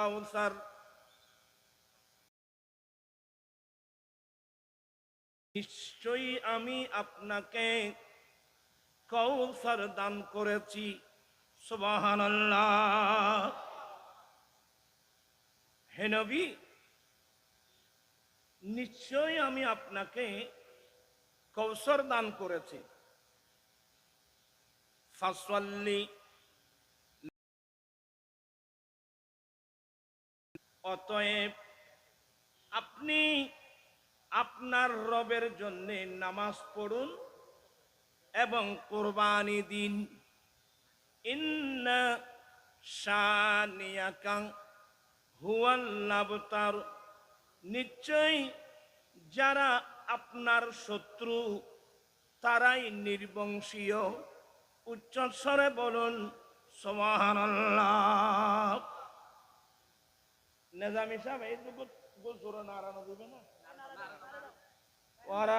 কাউসার নিশ্চয়ই আমি আপনাকে কৌসার দান করেছি। সুবাহান হে নবী, নিশ্চয়ই আমি আপনাকে কৌসর দান করেছি। ফাসল্লি অতএব আপনি আপনার রবের জন্য নামাজ পড়ুন এবং কোরবানি দিন। ইন্না হুয়াল্লাবতার নিশ্চয় যারা আপনার শত্রু, তারাই নির্বংশীয়। উচ্চস্বরে বলুন সমাহান্লাহ নেজামি সাহেব এই দুপুর গোসর নাড়ানো দেবে না? ওরা ওরা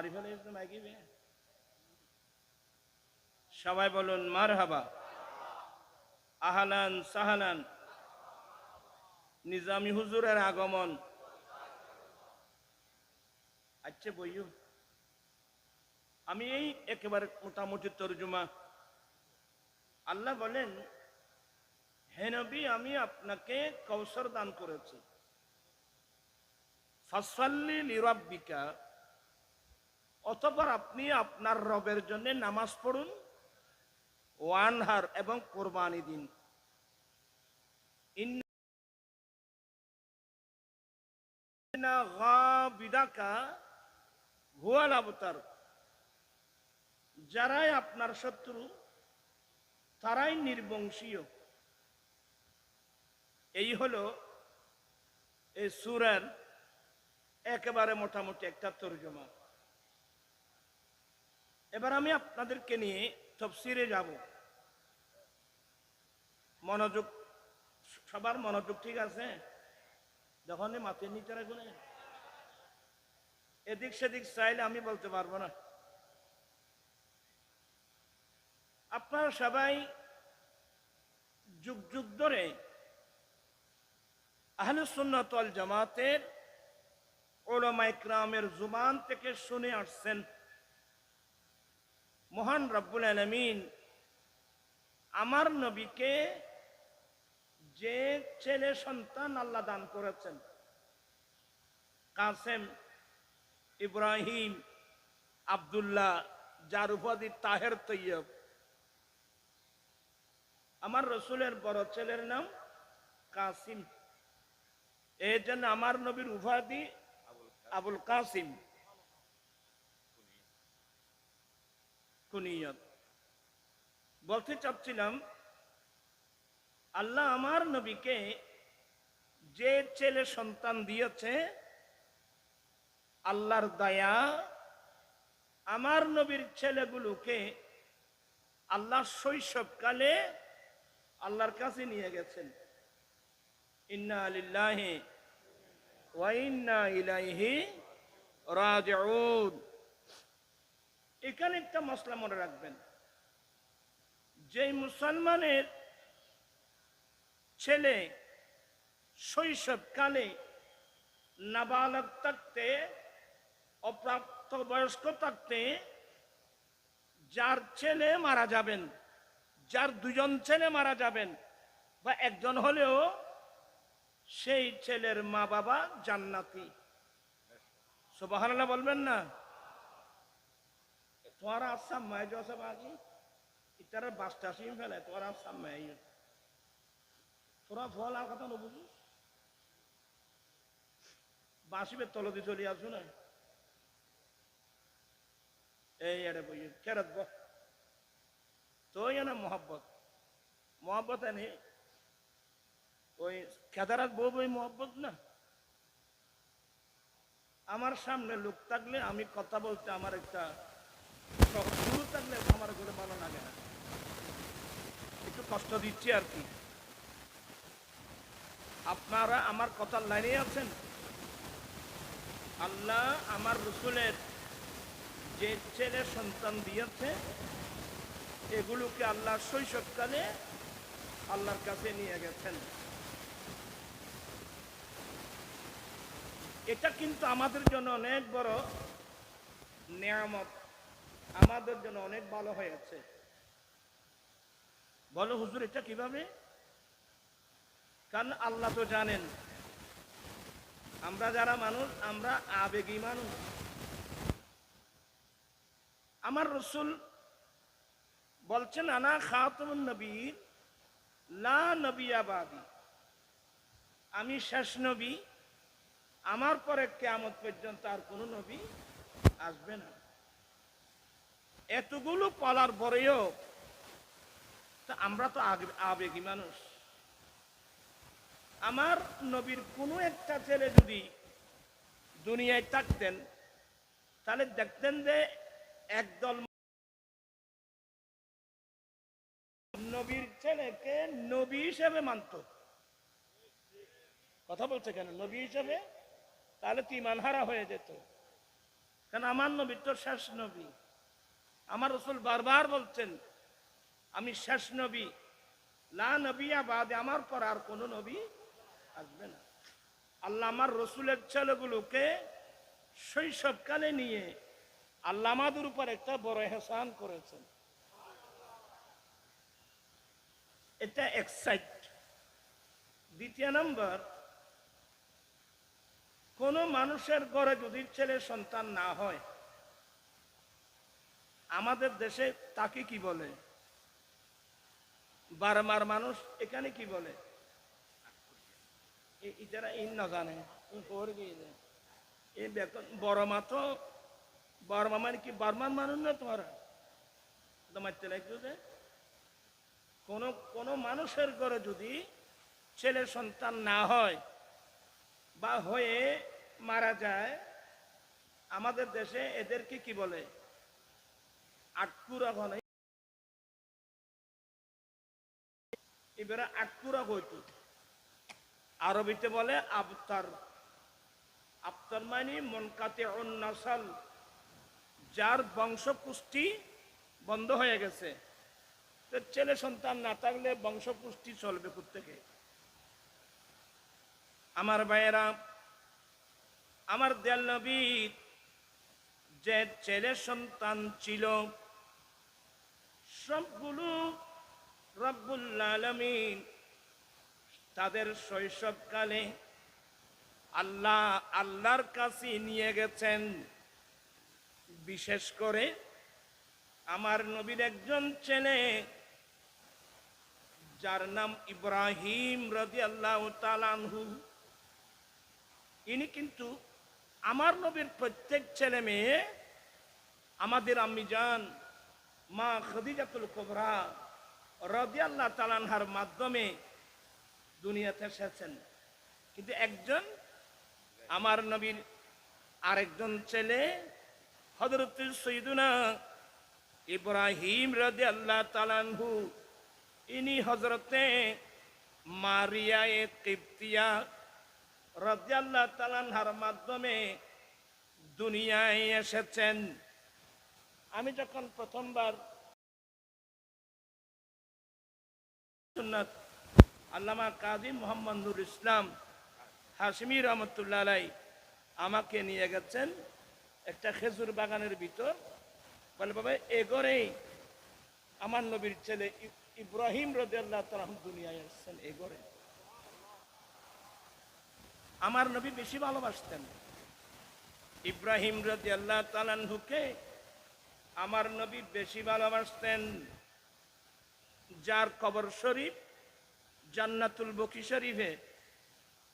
লারি ফেলে সবাই বলুন মার হাবা আহালান সাহালান। নিজামি হুজুরের আগমন। আচ্ছা বইও আমি এই একেবারে মোটামুটি তর্জমা। আল্লাহ বলেন, হে নবী, আমি আপনাকে কৌশর দান করেছি। ফাসল্লি লিরাব্বিকা অতপর আপনি আপনার রবের জন্য নামাজ পড়ুন ওয়ানহার এবং কোরবানি দিন। যারাই আপনার শত্রু, তারাই নির্বংশীয়। এই হলো এই সুরের একেবারে মোটামুটি একটা তর্জমা। এবার আমি আপনাদেরকে নিয়ে তফসিরে যাব। মনোযোগ, সবার মনোযোগ ঠিক আছে? যখন মাথায় নিচে রাখুন এদিক সেদিক চাইলে আমি বলতে পারব না। আপনারা সবাই যুগ যুগ ধরে আহলে সুন্নতল জামাতের ওলামা ইকরামের জুবান থেকে শুনে আসছেন। মহান রব্বুল আলমিন আমার নবীকে যে ছেলে সন্তান আল্লাহ দান করেছেন, কাসেম ইব্রাহিম আবদুল্লাহ, যার উপাধি তাহের তৈয়ব। আমার রসুলের বড় ছেলের নাম কাসিম। এই জন্য আমার নবীর উপাধি আবুল কাসিম। কুনিয়ত বলতে চাচ্ছিলাম, আল্লাহ আমার নবীকে যে ছেলে সন্তান দিয়েছে, আল্লাহর দয়া, আমার নবীর ছেলেগুলোকে আল্লাহ শৈশবকালে আল্লাহর কাছে নিয়ে গেছেন। ইন্না আলিল্লাহি ওয়া ইন্না ইলাইহি রাজিউন। এখানে একটা মশলা মনে রাখবেন। যে মুসলমানের ছেলে শৈশবকালে নাবালক থাকতে, অপ্রাপ্ত বয়স্ক থাকতে, যার ছেলে মারা যাবেন, যার দুজন ছেলে মারা যাবেন, বা একজন হলেও সেই ছেলের মা বাবা জান্নাতি। সুবাহান বলবেন না? তোমার আসাম মায় জসে বাকি ইতার বাসটা সিম ফেলে তোমার আসাম মায় তোরা ফল আর কথা নবুঝু বাসিবে তলদি চলে আসু না? এই এরে বই কেরত ব তো না মোহাব্বত। মোহাব্বত এনে, ওই খেদারাত বউ বই মোহাব্বত না? আমার সামনে লোক থাকলে আমি কথা বলতে আমার একটা আমার আপনারা আমার লাইনে আছেন? আল্লাহ আমার রসুলের যে ছেলে সন্তান দিয়েছে, এগুলোকে আল্লাহ শৈশবকালে আল্লাহর কাছে নিয়ে গেছেন। এটা কিন্তু আমাদের জন্য অনেক বড় নিয়ামত। আমাদের জন্য অনেক ভালো হয়েছে বলো হুজুর, এটা কীভাবে? কারণ আল্লাহ তো জানেন, আমরা যারা মানুষ, আমরা আবেগী মানুষ। আমার রসুল বলছেন, আনা খাতুন নবী লা নবী আমি শেষ নবী, আমার পরে কেয়ামত পর্যন্ত আর কোনো নবী আসবে না। এতগুলো পলার পরেও তা আমরা তো আবেগী মানুষ। আমার নবীর কোনো একটা ছেলে যদি দুনিয়ায় থাকতেন, তাহলে দেখতেন যে একদল নবীর ছেলেকে নবী হিসেবে মানত। কথা বলছে কেন? নবী হিসেবে? তাহলে তুই মানহারা হয়ে যেত। কেন আমার নবীর তো শেষ নবী। আমার রসুল বারবার বলছেন, আমি শেষ নবী, লা নবিয়া বাদে আমার পর আর কোনো নবী আসবে না। আল্লাহ আমার রসুলের ছেলেগুলোকে শৈশবকালে নিয়ে আল্লাহ আমাদের উপর একটা বড় হেসান করেছেন। এটা এক্সাইট। দ্বিতীয় নম্বর, কোন মানুষের ঘরে যদি ছেলে সন্তান না হয় আমাদের দেশে তাকে কি বলে? বারমার মানুষ এখানে কি বলে? এ- ইতারা ইন না জানে? এই বেতন বড় মা তো বড় মা মানে কি বারমান মানুষ না তোমার? তোমার লাগতো যে। কোন কোন মানুষের ঘরে যদি ছেলে সন্তান না হয় বা হয়ে মারা যায় আমাদের দেশে এদেরকে কি বলে? আটকুরা ঘনে। এবারে আটকুরা হইতো আরবিতে বলে আবতার। আবতার মানে মনকাতে নাসাল যার বংশপুষ্টি বন্ধ হয়ে গেছে। ছেলে সন্তান না থাকলে বংশপুষ্টি চলবে থেকে আমার ভাইয়েরা, আমার দেয়াল নবীর যে ছেলে সন্তান ছিল। সবগুলো রব্বুল আলমিন তাদের শৈশবকালে আল্লাহ আল্লাহর কাছে নিয়ে গেছেন। বিশেষ করে আমার নবীর একজন ছেলে, যার নাম ইব্রাহিম রাজি আল্লাহ তালানহু ইনি কিন্তু আমার নবীর প্রত্যেক ছেলে মেয়ে, আমাদের আম্মি যান মা খদিজাতুল কোবরা রদি আল্লাহ তালানহার মাধ্যমে দুনিয়াতে এসেছেন। কিন্তু একজন, আমার নবীর আরেকজন ছেলে হজরত সৈদুনা ইব্রাহিম রদি আল্লাহ তালানহু ইনি হজরতে মারিয়ায়ে কিপ্তিয়া রদি আল্লাহ তালানহার মাধ্যমে দুনিয়ায় এসেছেন। আমি যখন প্রথমবার আল্লামা কাজী মোহাম্মদ নুর ইসলাম হাসমি রহমতুল্লাহ আলাই আমাকে নিয়ে গেছেন একটা খেজুর বাগানের ভিতর। বলে, বাবা, এ আমার নবীর ছেলে ইব্রাহিম রদিয়াল্লাহ তালাম দুনিয়ায় এসছেন, এ আমার নবী বেশি ভালোবাসতেন। ইব্রাহিম রাজি আল্লাহ তালানহুকে আমার নবী বেশি ভালোবাসতেন। যার কবর শরীফ জান্নাতুল বকি শরীফে,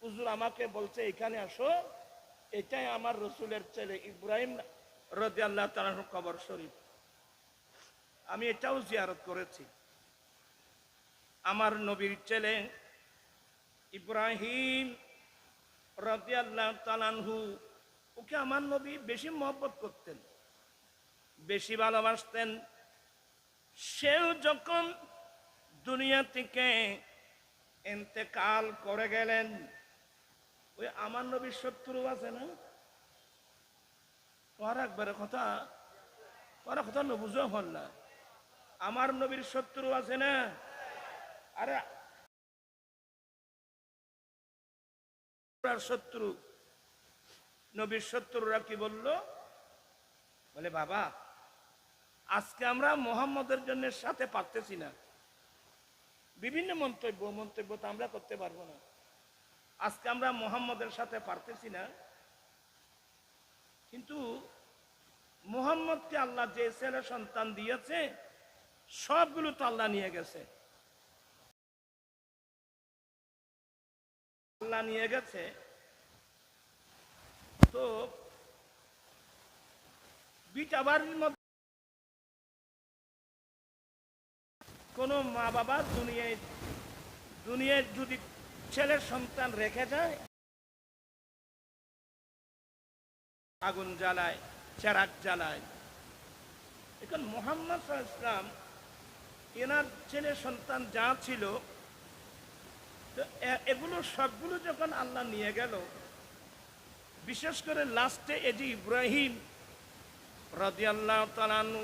হুজুর আমাকে বলছে, এখানে আসো, এটাই আমার রসুলের ছেলে ইব্রাহিম রদি আল্লাহ তালানহু কবর শরীফ। আমি এটাও জিয়ারত করেছি। আমার নবীর ছেলে ইব্রাহিম রদি তালানহু ওকে আমার নবী বেশি মহব্বত করতেন, বেশি ভালোবাসতেন। সেও যখন দুনিয়া থেকে এতেকাল করে গেলেন, ওই আমার নবীর শত্রু আছে না? ওর একবারে কথা, ওরা কথা বুঝো হল না। আমার নবীর শত্রু আছে না? আরে শত্রু। নবীর শত্রুরা কি বলল? বলে, বাবা, আজকে আমরা মোহাম্মদের জন্য সাথে পারতেছি না। বিভিন্ন মন্তব্য মন্তব্য তো আমরা করতে পারব না। আজকে আমরা মোহাম্মদের সাথে পারতেছি না। কিন্তু মোহাম্মদকে আল্লাহ যে ছেলে সন্তান দিয়েছে, সবগুলো তো আল্লাহ নিয়ে গেছে। আল্লাহ নিয়ে গেছে। তো বিটা মধ্যে কোন মা বাবা দুনিয়ায় দুনিয়ায় যদি ছেলের সন্তান রেখে যায়, আগুন জ্বালায়, চেরাক জ্বালায়। এখন মোহাম্মদ ইসলাম এনার ছেলে সন্তান যা ছিল তো এগুলো সবগুলো যখন আল্লাহ নিয়ে গেল বিশেষ করে লাস্টে এই যে ইব্রাহিম রাদিয়াল্লাহু তাআলা আনহু,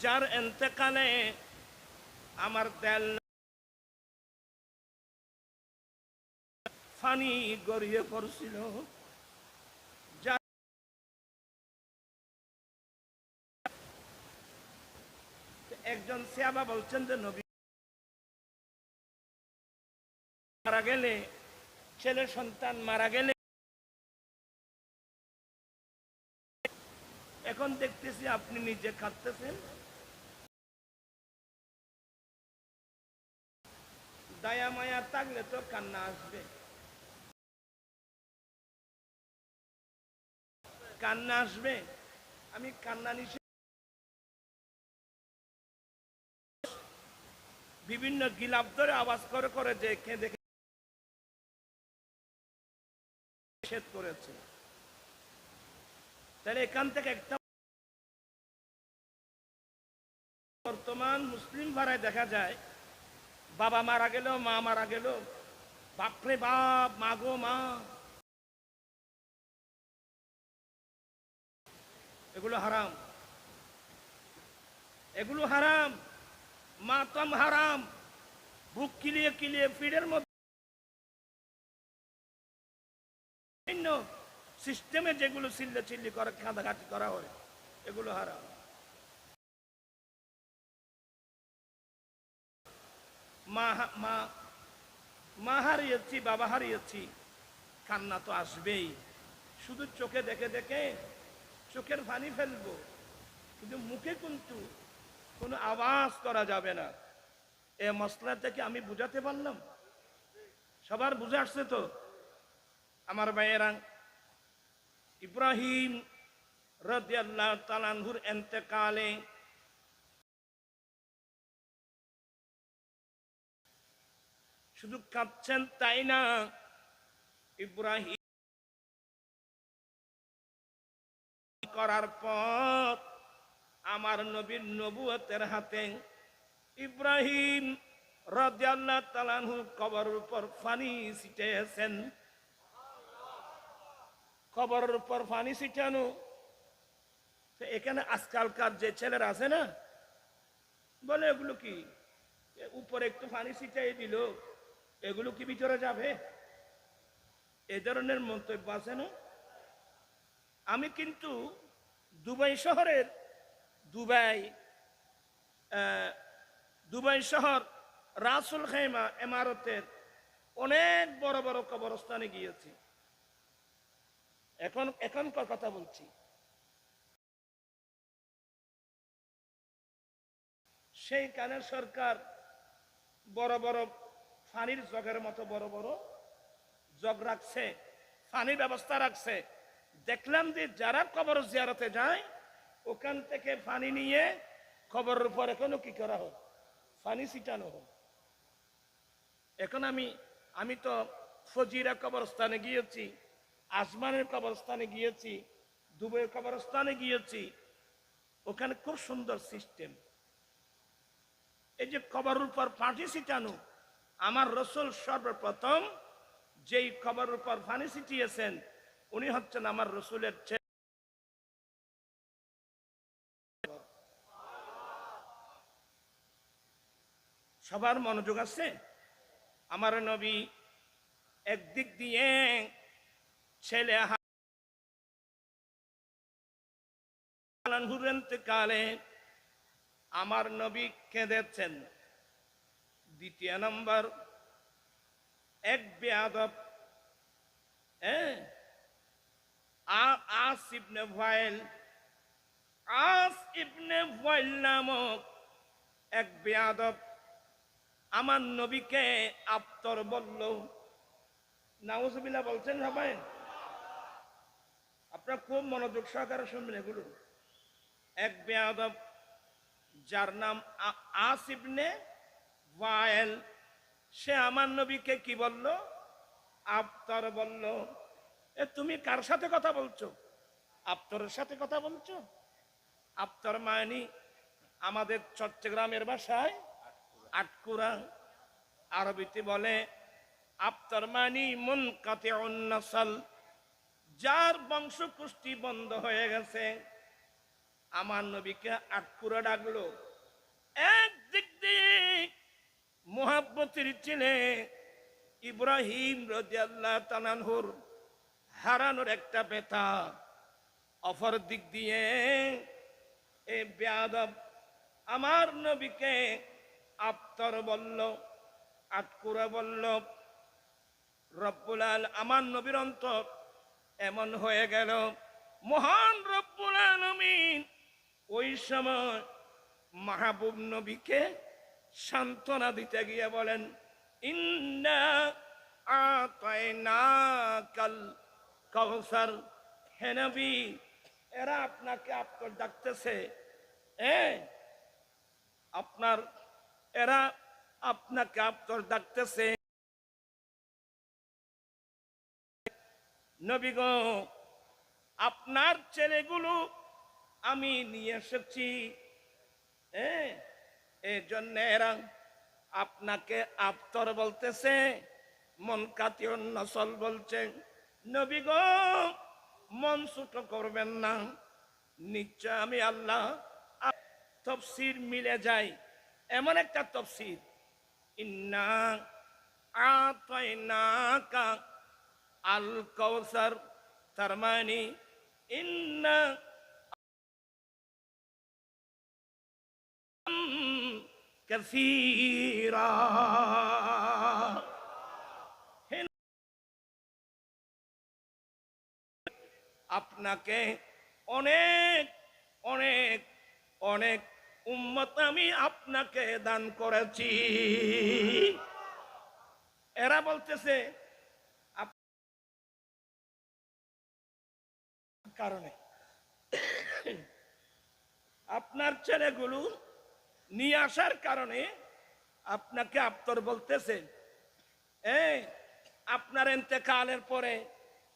যার এন্তেকালে আমার দেল ফানি গড়িয়ে পড়ছিল একজন সিয়াবা বলছেন যে নবী মারা গেলে, ছেলে সন্তান মারা গেলে, এখন দেখতেছি আপনি নিজে খাটতেছেন দয়া, মায়া থাকলে তো কান্না আসবে। কান্না আসবে। আমি কান্না নিষেধ বিভিন্ন গিলাপ ধরে আওয়াজ করে করে যে কেঁদে নিষেধ করেছে। তাহলে এখান থেকে একটা বর্তমান মুসলিম ভাড়ায় দেখা যায়, বাবা মারা গেল, মা মারা গেল, বাপরে বাপ, মা গো মা। এগুলো হারাম। এগুলো হারাম। মাতম হারাম। বুক কিলিয়ে কিলিয়ে ফিডের মধ্যে বিভিন্ন সিস্টেমে যেগুলো চিল্লে চিল্লি করে কাঁদাঘাটি করা হয়, এগুলো হারাম। মা মা হারিয়েছি, বাবা হারিয়েছি, কান্না তো আসবেই। শুধু চোখে দেখে দেখে চোখের পানি ফেলব, কিন্তু মুখে কিন্তু কোনো আওয়াজ করা যাবে না। এ মশলা থেকে আমি বুঝাতে পারলাম? সবার বুঝে আসছে তো? আমার ভাইয়েরা, ইব্রাহিম তালানহুর এন্তেকালে শুধু কাঁদছেন তাই না? ইব্রাহিম করার পর আমার নবীর নবুয়তের হাতে ইব্রাহিম রাদিয়াল্লাহু কবরের উপর পানি ছিটিয়েছেন কবরের উপর পানি ছিটানো। এখানে আজকালকার যে ছেলেরা আছে না, বলে, এগুলো কি? উপরে একটু পানি ছিটাই দিল, এগুলো কি ভিতরে যাবে? এ ধরনের মন্তব্য আছে না? আমি কিন্তু দুবাই শহরের, দুবাই দুবাই শহর রাসুল খেমা এমারতের অনেক বড় বড় কবরস্থানে গিয়েছি। এখন, এখনকার কথা বলছি। সেইখানে সরকার বড় বড় পানির জগের মতো বড় বড় জগ রাখছে পানির ব্যবস্থা রাখছে। দেখলাম যে যারা কবর জিয়ারতে যায়, ওখান থেকে পানি নিয়ে কবরের উপর এখনও কি করা হোক পানি ছিটানো হোক এখন আমি আমি তো ফজিরা কবরস্থানে গিয়েছি। আসমানের কবরস্থানে গিয়েছি, দুবইয়ের কবরস্থানে গিয়েছি, ওখানে খুব সুন্দর সিস্টেম এই যে কবরের উপর পাটি ছিটানো, আমার রসুল সর্বপ্রথম যেই কবরের উপর পানি ছিটিয়েছেন, উনি হচ্ছেন আমার রসুলের সবার মনোযোগ আছে? আমার নবী একদিক দিয়ে ছেলে কালে আমার নবী কেঁদেছেন। দ্বিতীয় নম্বর, এক বেয়াদব হ্যাঁ? আস ইবনে ভাইল আস ইবনে ভাইল নামক এক বেয়াদব আমার নবীকে আপ্তর বলল নাউজবিল্লা বলছেন সবাই? আপনার খুব মনোযোগ সহকারে শুনবেন এগুলো। এক বেয়াদব, যার নাম আসিবনে ওয়াইল সে আমার নবীকে কি বলল? আপ্তর বলল, এ, তুমি কার সাথে কথা বলছো? আফতরের সাথে কথা বলছো? আপ্তর মায়নি আমাদের চট্টগ্রামের ভাষায় আটকুরা আরবিতে বলে আপ্তর মানি মন কাতে অন্নসল যার বংশ কুষ্টি বন্ধ হয়ে গেছে, আমার নবীকে আটকুরা ডাকলো। একদিক দিয়ে মোহাব্বতের ছেলে ইব্রাহিম তানানহুর হারানোর একটা ব্যথা। অপর দিক দিয়ে এ বেয়াদব আমার নবীকে আপ্তর বলল আটকুরা বলল, রব্বুল আল, আমার নবীর অন্তর এমন হয়ে গেল। মহান রব্বুল আলমিন ওই সময় মাহবুব নবীকে সান্ত্বনা দিতে গিয়ে বলেন, ইন্না আতাইনা কাল কৌসার হে নবী, এরা আপনাকে আপনার ডাকতেছে। এ, আপনার, এরা আপনাকে আপনার ডাকতেছে। নবী গো, আপনার ছেলেগুলো আমি নিয়ে এসেছি। হ্যাঁ এই এরা আপনাকে আপ্তর বলতেছে, মন কাতীয় নসল বলছে। নবী গো, মন ছোট করবেন না। নিশ্চয় আমি আল্লাহ তফসির মিলে যাই। এমন একটা তফসির। ইন্না আতাইনাকা আল কৌসার তার মানে ইন্না আপনাকে অনেক অনেক অনেক উম্মত আমি আপনাকে দান করেছি। এরা বলতেছে কারণে। আপনার ছেলেগুলো নিয়ে আসার কারণে আপনাকে আপ্তর বলতেছে, এই, আপনার এতেকালের পরে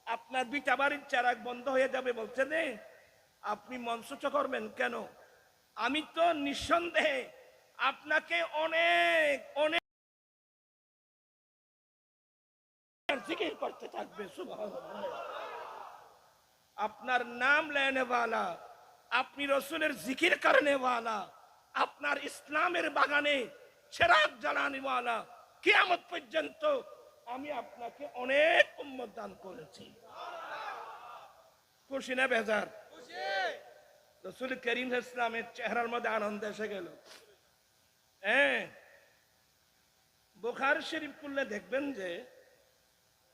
আপনার বিটা বাড়ির চারাক বন্ধ হয়ে যাবে। বলছে যে আপনি মঞ্চচ করবেন কেন? আমি তো নিঃসন্দেহে আপনাকে অনেক অনেক করতে থাকবে, সুবহানাল্লাহ। আপনার নাম লেনেওয়ালা আপনি রসুলের জিকির কারণেওয়ালা আপনার ইসলামের বাগানে চেরাগ জ্বালানিওয়ালা কিয়ামত পর্যন্ত আমি আপনাকে অনেক উম্মত দান করেছি। খুশি না বেজার? রসুল করিম ইসলামের চেহারার মধ্যে আনন্দ এসে গেল। হ্যাঁ বুখার শরীফ করলে দেখবেন যে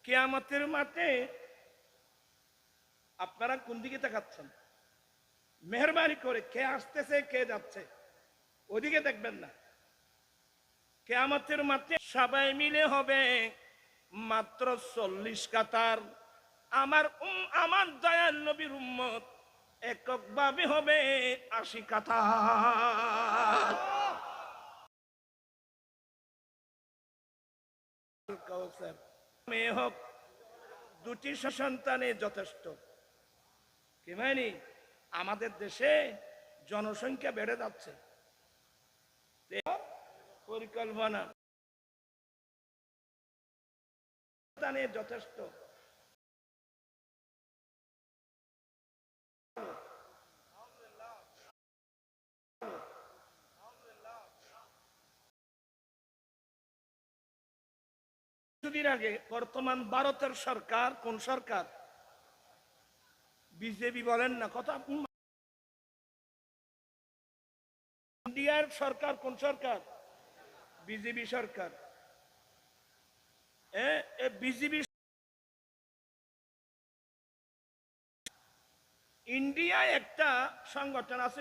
কেয়ামতের মাঠে আপনারা কোন দিকে তাকাচ্ছেন? মেহরবানি করে কে আসতেছে, কে যাচ্ছে? ওদিকে দেখবেন না। কে কেয়ামতের মাঠে সবাই মিলে হবে মাত্র চল্লিশ কাতার। আমার আমার দয়াল নবীর উম্মত এককভাবে হবে আশি কাতার। মেয়ে হোক, দুটি সন্তানে যথেষ্ট। কি মানি আমাদের দেশে জনসংখ্যা বেড়ে যাচ্ছে। পরিকল্পনা যথেষ্ট। কিছুদিন আগে বর্তমান ভারতের সরকার, কোন সরকার? বিজেপি বলেন না, কথা ইন্ডিয়ার সরকার কোন সরকার? বিজেপি সরকার। বিজেপি ইন্ডিয়ায় একটা সংগঠন আছে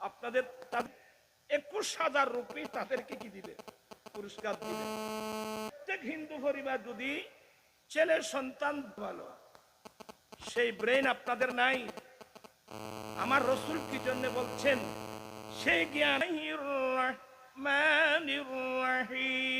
আপনাদের একুশ হাজার রুপি তাদেরকে কি দিবে? পুরস্কার দিবে। প্রত্যেক হিন্দু পরিবার যদি ছেলের সন্তান ভালো সেই ব্রেন আপনাদের নাই। আমার রসুল কি জন্য বলছেন? সেই জ্ঞান রহিম।